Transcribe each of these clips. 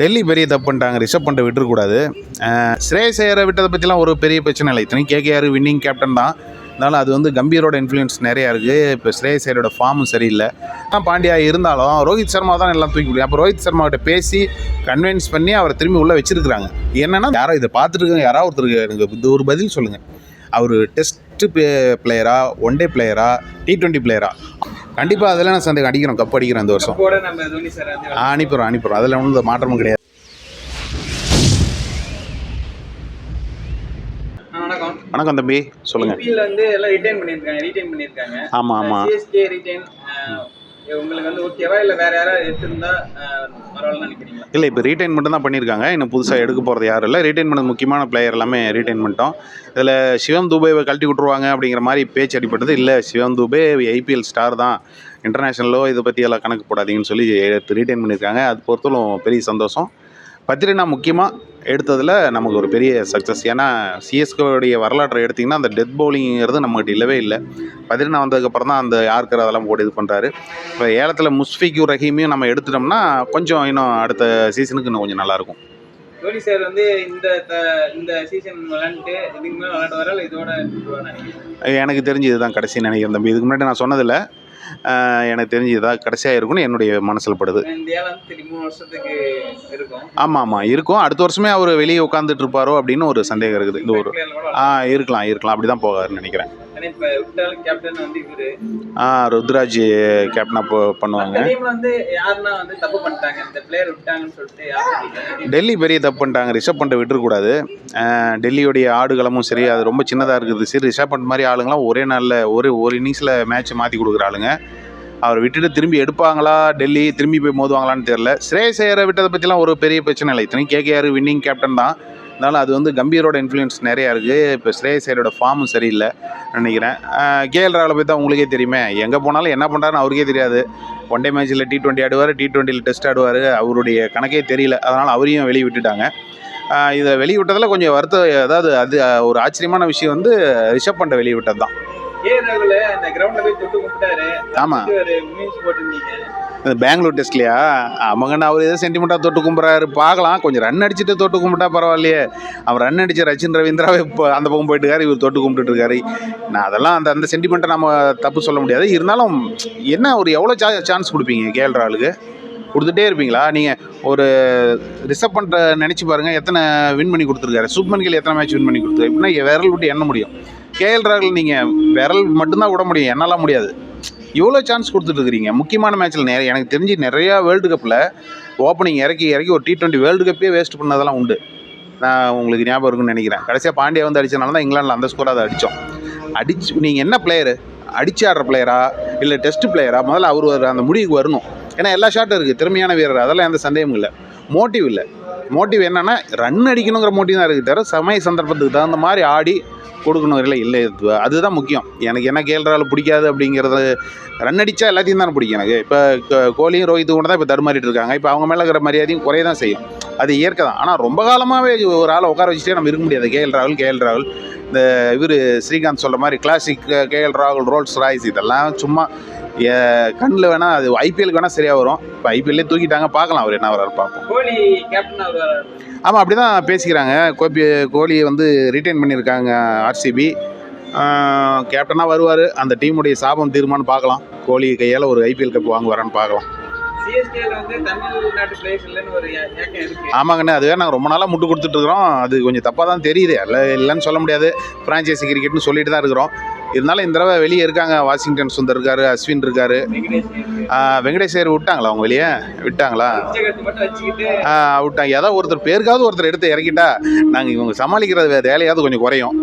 டெல்லி பெரிய தப்பு பண்ணிட்டாங்க ரிஷப் பண்ணிட்டு விட்டுறக்கூடாது. அஹ் ஸ்ரேயஸ் ஐயரை விட்டதை பற்றிலாம் ஒரு பெரிய பிரச்சனை இல்லை. இத்தனை கேகேஆர் வின்னிங் கேப்டன் தான். இருந்தாலும் அது வந்து கம்பீரோட இன்ஃப்ளூயன்ஸ் நிறையா இருக்குது இப்போ ஸ்ரேயஸ் ஐயரோட ஃபார்மும் சரியில்லை. ஆனால் பாண்டியா இருந்தாலும் ரோஹித் சர்மா தான் எல்லாம் தூக்கி முடியும் அப்போ ரோஹித் சர்மாவிட்ட பேசி கன்வின்ஸ் பண்ணி அவரை திரும்பி உள்ளே வச்சிருக்கிறாங்க. என்னென்னா யாரோ இதை பார்த்துட்டு யாராவது ஒருத்தருக்கு எனக்கு இது ஒரு பதில் சொல்லுங்கள் அவர் டெஸ்ட்டு பிளேயரா ஒன் டே பிளேயரா டி ட்வெண்ட்டி பிளேயரா கண்டிப்பாக அதில் நான் சந்தேகம் அடிக்கிறோம் கப் அடிக்கிறோம் இந்த வருஷம். அனுப்பிடுறோம் அனுப்பிடுறோம். அதில் ஒன்றும் மாற்றமும் கிடையாது. வணக்கம். தம்பி சொல்லுங்கள் ஐபிஎல் வந்து உங்களுக்கு வந்து ஓகேவா இல்லை வேற யாராவது எடுத்திருந்தா பரவாயில்ல நினைக்கிறீங்களா? இல்லை இப்போ ரீடைன் மட்டும் தான் பண்ணியிருக்காங்க இன்னும் புதுசாக எடுக்க போகிறது யாரும் இல்லை. ரீடைன் பண்ணது முக்கியமான பிளேயர் எல்லாமே ரீடைன் பண்ணிட்டோம். இதில் சிவம் துபேவை கழட்டி விட்ருவாங்க அப்படிங்கிற மாதிரி பேச்சு அடிப்பட்டது இல்லை. சிவம் துபே ஐபிஎல் ஸ்டார் தான். இன்டர்நேஷ்னலோ இதை பற்றி எல்லாம் கணக்கு போடாதீங்கன்னு சொல்லி எடுத்து ரீடைன் பண்ணியிருக்காங்க. அது பொறுத்தவரைக்கும் பெரிய சந்தோஷம். பத்திரினா முக்கியமாக எடுத்ததில் நமக்கு ஒரு பெரிய சக்ஸஸ் ஏன்னா சிஎஸ்கேவுடைய வரலாற்றை எடுத்திங்கன்னா அந்த டெத் பவுலிங்கிறது நம்மகிட்ட இல்லவே இல்லை. பத்திரினா வந்ததுக்கப்புறம் தான் அந்த யாருக்கர் அதெல்லாம் போட்டு இது பண்ணுறாரு இப்போ ஏலத்தில் முஸ்ஃபிக்கு ரஹீமையும் நம்ம எடுத்துட்டோம்னா கொஞ்சம் இன்னும் அடுத்த சீசனுக்கு இன்னும் கொஞ்சம் நல்லாயிருக்கும் தோனி சார் வந்து இந்த இந்த சீசன் விளையாண்டுட்டு இதுக்கு மேலே விளையாட வர இதோட எனக்கு தெரிஞ்சு இதுதான் கடைசி நினைக்கிறேன் தம்பி. இதுக்கு முன்னாடி நான் சொன்னதில்ல. எனக்கு தெரிஞ்சு இதாக கடைசியாக இருக்கும்னு என்னுடைய மனசில் படுது. ஆமாம் ஆமாம் இருக்கும். அடுத்த வருஷமே அவர் வெளியே உட்காந்துட்டு இருப்பாரோ அப்படின்னு ஒரு சந்தேகம் இருக்குது. இந்த ஒரு ஆ இருக்கலாம் இருக்கலாம். அப்படி தான் போகாருன்னு நினைக்கிறேன். ஆனா இப்ப விட்டாலும் கேப்டன் வந்து இவரு. ஆ ருத்ராஜ் கேப்டனாக பண்ணுவாங்க. அந்த டீம்ல வந்து யாருன்னா வந்து தப்பு பண்ணிட்டாங்க. இந்த பிளேயர் விட்டாங்கன்னு சொல்லிட்டு யாரும் டெல்லி பெரிய தப்பு பண்ணிட்டாங்க. ரிஷப் பண்ணிட்டு விட்டுறக்கூடாது டெல்லியோடைய ஆடுகளமும் சரி அது ரொம்ப சின்னதாக இருக்குது. சரி ரிஷப் பண்ண மாதிரி ஆளுங்களாம் ஒரே நாளில் ஒரு ஒரு இன்னிங்ஸில் மேட்ச் மாற்றி கொடுக்குற ஆளுங்க அவர் விட்டுட்டு திரும்பி எடுப்பாங்களா? டெல்லி திரும்பி போய் மோதுவாங்களான்னு தெரில ஸ்ரேயஸ் ஐயரை விட்டதை பற்றிலாம் ஒரு பெரிய பிரச்சனை இல்லை. இத்தனையும் கேகேஆர் வின்னிங் கேப்டன் தான். இருந்தாலும் அது வந்து கம்பீரோட இன்ஃப்ளூயன்ஸ் நிறையா இருக்குது இப்போ ஸ்ரேயஸ் ஐயரோட ஃபார்மும் சரியில்லை நினைக்கிறேன். கேஎல் ராகுலை பற்றி தான் உங்களுக்கே தெரியுமே. எங்கே போனாலும் என்ன பண்ணுறாருன்னு அவருக்கே தெரியாது. ஒன் டே மேட்ச்சில் டி டுவெண்ட்டி ஆடுவார் டி டுவெண்ட்டியில் டெஸ்ட் ஆடுவார். அவருடைய கணக்கே தெரியல. அதனால் அவரையும் வெளியே விட்டுட்டாங்க. இதை வெளியே விட்டதில் கொஞ்சம் வருத்தம் அதாவது அது ஒரு ஆச்சரியமான விஷயம் வந்து ரிஷப் பண்ட வெளியே விட்டது தான். போய் ஆமாம் இந்த பெங்களூர் டெஸ்ட்லையா அவங்கண்ணா அவர் ஏதோ சென்டிமெண்ட்டாக தொட்டு கும்பிட்றாரு பார்க்கலாம். கொஞ்சம் ரன் அடிச்சுட்டு தொட்டு கும்பிட்டா பரவாயில்லையே. அவர் ரன் அடித்த ரச்சின் ரவீந்திராவே இப்போ அந்த பக்கம் போயிட்டு இருக்காரு. இவர் தொட்டு கும்பிட்டுட்டு இருக்காரு. நான் அதெல்லாம் அந்த அந்த சென்டிமெண்ட்டை நம்ம தப்பு சொல்ல முடியாது. இருந்தாலும் என்ன ஒரு எவ்வளோ சா சான்ஸ் கொடுப்பீங்க கேஎல் ஆளுக்கு? கொடுத்துட்டே இருப்பீங்களா? நீங்கள் ஒரு ரிசர்வ் பண்ணுற நினச்சி பாருங்கள் எத்தனை வின் பண்ணி கொடுத்துருக்காரு. சுப்மன் கில் எத்தனை மேட்ச் வின் பண்ணி கொடுத்துருக்காரு. இப்படின்னா விரல் விட்டு எண்ண முடியும். கேஎல் ராகுல் நீங்கள் விரல் மட்டும்தான் விட முடியும். எண்ணலாம் முடியாது. இவ்வளோ சான்ஸ் கொடுத்துட்ருக்கிறீங்க முக்கியமான மேட்ச்சில் நிறைய எனக்கு தெரிஞ்சு நிறையா வேர்ல்டு கப்பில் ஓப்பனிங் இறக்கி இறக்கி ஒரு டி டுவெண்ட்டி வேர்ல்டு கப்பே வேஸ்ட் பண்ணதெல்லாம் உண்டு. நான் உங்களுக்கு ஞாபகம் இருக்குன்னு நினைக்கிறேன். கடைசியாக பாண்டியா வந்து அடித்தனால தான் இங்கிலாண்டில் அந்த ஸ்கோர் அதை அடித்தோம் அடிச்சு நீங்கள் என்ன பிளேயரு அடிச்சு ஆடுற பிளேயரா இல்லை டெஸ்ட் பிளேயரா முதல்ல அவர் அந்த முடிவுக்கு வரணும். ஏன்னா எல்லா ஷாட்டும் இருக்குது திறமையான வீரர். அதெல்லாம் எந்த சந்தேகமும் இல்லை. மோட்டிவ் இல்லை. மோட்டிவ் என்னென்னா ரன் அடிக்கணுங்கிற மோட்டிவ் தான் இருக்குது தவிர சமய சந்தர்ப்பத்துக்கு தகுந்த மாதிரி ஆடி கொடுக்கணும் இல்லை இல்லை அதுதான் முக்கியம். எனக்கு என்ன கேள்றாலும் பிடிக்காது அப்படிங்கிறது ரன் அடித்தா எல்லாத்தையும் தானே பிடிக்கும் எனக்கு. இப்போ கோலியும் ரோஹித்து கூட தான் இப்போ தடுமாறிட்டு இருக்காங்க. இப்போ அவங்க மேலே இருக்கிற மரியாதையும் குறைய தான் செய்யும். அது இயற்கை தான். ஆனால் ரொம்ப காலமாகவே ஒரு ஆளை உட்கார வச்சுட்டே நம்ம இருக்க முடியாது. கேஎல் ராகுல் கேஎல் ராகுல். இந்த இவர் ஸ்ரீகாந்த் சொல்கிற மாதிரி கிளாசிக் கேஎல் ராகுல் ரோல்ஸ் ராய்ஸ் இதெல்லாம் சும்மா கண்ணில் வேணால் அது ஐபிஎலுக்கு வேணால் சரியாக வரும். இப்போ ஐபிஎல்லே தூக்கிட்டாங்க பார்க்கலாம் அவர் என்ன வர்றாரு பார்ப்போம். கோலி கேப்டன் ஆமாம் அப்படி தான் பேசிக்கிறாங்க. கோபி கோலியை வந்து ரிட்டைன் பண்ணியிருக்காங்க ஆர்சிபி கேப்டனாக வருவார். அந்த டீமுடைய சாபம் தீர்மானம் பார்க்கலாம். கோலி கையால் ஒரு ஐபிஎல் கப் பார்க்கலாம். ஏ- ஏக்கம் இருக்கு. ஆமாங்கண்ணே அதுவே நாங்கள் ரொம்ப நாளாக முட்டு கொடுத்துட்ருக்குறோம் அது கொஞ்சம் தப்பாக தான் தெரியுது. இல்லை இல்லைன்னு சொல்ல முடியாது. ஃப்ரான்ச்சைசி கிரிக்கெட்னு சொல்லிட்டு தான் இருக்கிறோம். இருந்தாலும் இந்த தடவை வெளியே இருக்காங்க. வாஷிங்டன் சுந்தர் இருக்காரு அஸ்வின் இருக்காரு. வெங்கடேஷ் ஐயர் விட்டாங்களா அவங்க வெளியே? விட்டாங்களா? விட்டாங்க. ஏதாவது ஒருத்தர் பேருக்காவது ஒருத்தர் எடுத்து இறக்கிட்டா நாங்கள் இவங்க சமாளிக்கிறது வேலையாவது கொஞ்சம் குறையும்.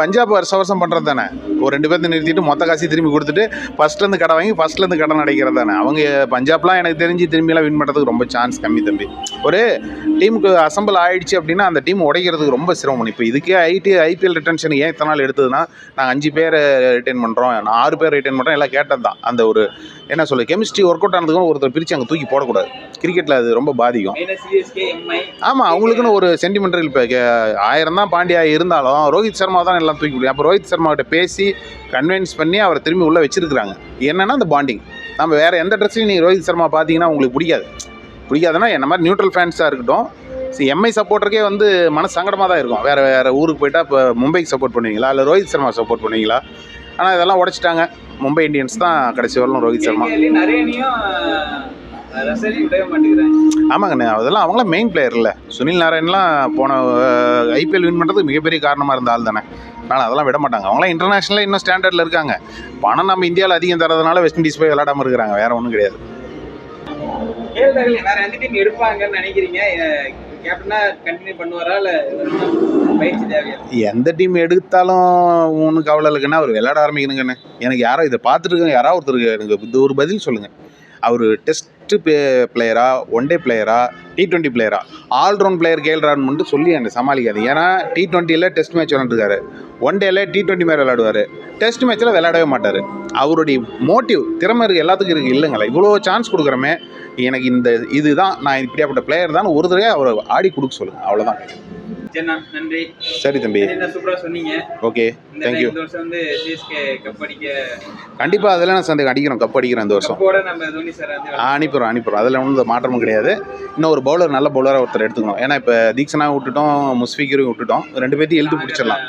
பஞ்சாப் வருஷ வருஷம் பண்ணுறது தானே. ஒரு ரெண்டு பேர்த்த நிறுத்திட்டு மொத்த காசையும் திரும்பி கொடுத்துட்டு ஃபஸ்ட்லேருந்து கடை வாங்கி ஃபஸ்ட்லேருந்து கடன் அடைக்கிறது தானே. அவங்க பஞ்சாப்லாம் எனக்கு தெரிஞ்சு திரும்பிலாம் வின் பண்ணுறதுக்கு ரொம்ப சான்ஸ் கம்மி தம்பி. ஒரு டீமுக்கு அசம்பிள் ஆயிடுச்சு அப்படின்னா அந்த டீம் உடைக்கிறதுக்கு ரொம்ப சிரமம். இப்போ இதுக்கே ஐடி ஐபிஎல் ரிட்டன்ஷன் ஏன் இத்தனை நாள் எடுத்ததுன்னா நாங்கள் அஞ்சு பேர் ரிட்டைன் பண்ணுறோம் நான் ஆறு பேர் ரிட்டைன் பண்ணுறோம் எல்லாம் கேட்டது தான். அந்த ஒரு என்ன சொல்ல கெமிஸ்ட்ரி ஒர்க் அவுட் ஆனதுக்கும் ஒருத்தர் பிரித்து அங்கே தூக்கி போடக்கூடாது. கிரிக்கெட்டில் அது ரொம்ப பாதிக்கும். ஆமாம் அவங்களுக்குன்னு ஒரு சென்டிமெண்டல் இப்போ ஆயிரம் தான் பாண்டியா இருந்தாலும் ரோஹித் சர்மா தான் எல்லாம் தூக்கி முடியும் அப்போ ரோஹித் சர்மா கிட்ட பேசி கன்வின்ஸ் பண்ணி அவரை திரும்பி உள்ளே வச்சிருக்கிறாங்க. என்னன்னா அந்த பாண்டிங் நம்ம வேறு எந்த ட்ரெஸ்லையும் நீங்கள் ரோஹித் சர்மா பார்த்தீங்கன்னா உங்களுக்கு பிடிக்காது. பிடிக்காதுன்னா என்ன மாதிரி நியூட்ரல் ஃபேன்ஸாக இருக்கட்டும். சரி எம்ஐ சப்போர்ட்டருக்கே வந்து மனசு சங்கடமாக தான் இருக்கும். வேறு வேறு ஊருக்கு போயிட்டா இப்போ மும்பைக்கு சப்போர்ட் பண்ணுவீங்களா? இல்லை ரோஹித் சர்மா சப்போர்ட் பண்ணுவீங்களா? ஆனால் இதெல்லாம் உடைச்சிட்டாங்க. மும்பை இந்தியன்ஸ் தான் கடைசி வரலும் ரோஹித் சர்மா. ஆமாங்கண்ணே. அதெல்லாம் அவங்களாம் மெயின் பிளேயர் இல்லை சுனில் நாராயண்லாம் போன ஐபிஎல் வின் பண்ணுறதுக்கு மிகப்பெரிய காரணமாக இருந்த ஆள் தானே. அதனால் அதெல்லாம் விட மாட்டாங்க. அவங்களாம் இன்டர்நேஷனலில் இன்னும் ஸ்டாண்டர்டில் இருக்காங்க. பணம் நம்ம இந்தியாவில் அதிகம் தரதுனால வெஸ்ட் இண்டீஸ் போய் விளையாடாமல் இருக்கிறாங்க. வேறு ஒன்றும் கிடையாது. வேற எந்த டீம் எடுப்பாங்கன்னு நினைக்கிறீங்க? எந்த டீம் எடுத்தாலும் ஒன்றும் கவலை இல்லைங்கண்ணா அவர் விளையாட ஆரம்பிக்கணுங்கண்ணே. எனக்கு யாரோ இதை பார்த்துட்டு யாராவது ஒருத்தருக்கு எனக்கு இது ஒரு பதில் சொல்லுங்கள் அவர் டெஸ்ட்டு பிளேயரா ஒன் டே பிளேயரா டி டுவெண்ட்டி பிளேயரா ஆல்ரவுண்ட் பிளேயர் கேள்றான்னு மட்டும் சொல்லி என்னை சமாளிக்காது ஏன்னா டி டுவெண்ட்டியில் டெஸ்ட் மேட்ச் விளாண்டுருக்காரு ஒன் டேல டி ட்வெண்ட்டி மேலே விளையாடுவார். டெஸ்ட் மேட்ச்சில் விளையாடவே மாட்டார். அவருடைய மோட்டிவ் திறமை இருக்குது எல்லாத்துக்கும் இருக்குது இல்லைங்களா? இவ்வளோ சான்ஸ் கொடுக்குறமே எனக்கு இந்த இதுதான் நான் இப்படியாப்பட்ட பிளேயர் தான் ஒரு தடவை அவரை ஆடி கொடுக்க சொல்லுங்கள் அவ்வளோதான் நன்றி. சரி தம்பி. என்ன சூப்பரா சொன்னீங்க. ஓகே தேங்க்யூ இந்த வருஷம் வந்து சிஎஸ்கே கப் அடிக்க கண்டிப்பாக அதெல்லாம் நான் சந்தேகம் அடிக்கிறோம் கப் அடிக்கிறேன் இந்த வருஷம். கப்போட நம்ம தோனி சார் வந்து ஆ, அனுப்பிடுறோம் அனுப்பிடுறோம். அதில் ஒன்றும் மாற்றமும் கிடையாது. இன்னும் ஒரு பவுலர் நல்ல பவுலராக ஒருத்தர் எடுத்துக்கணும். ஏன்னா இப்போ தீக்ஷனா விட்டுட்டோம் முஸ்ஃபிகரையும் விட்டுட்டோம். ரெண்டு பேர்த்தையும் இழுத்து பிடிச்சிடலாம்.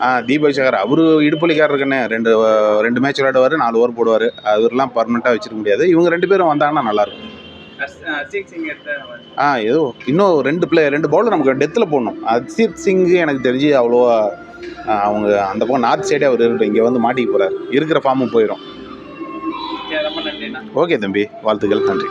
ஆ தீபக் சகர் அவரு இடுப்பலிக்காரருக்குன்னு ரெண்டு ரெண்டு மேட்ச் விளையாடுவார் நாலு ஓவர் போடுவார். அவர்லாம் பர்மனெண்ட்டாக வச்சிருக்க முடியாது. இவங்க ரெண்டு பேரும் வந்தாங்கன்னா நல்லாயிருக்கும் ஆ ஏதோ இன்னும் ரெண்டு பிளே ரெண்டு பவுலர் நமக்கு டெத்தில் போடணும். அஜித் சிங் எனக்கு தெரிஞ்சு அவ்வளோவா அவங்க அந்த பக்கம் நார்த் சைடே அவர் இருக்கட்டும் இங்கே வந்து மாட்டிக்க போகிறார் இருக்கிற ஃபார்மும் போயிடும் ஓகே தம்பி வாழ்த்துக்கள் நன்றி.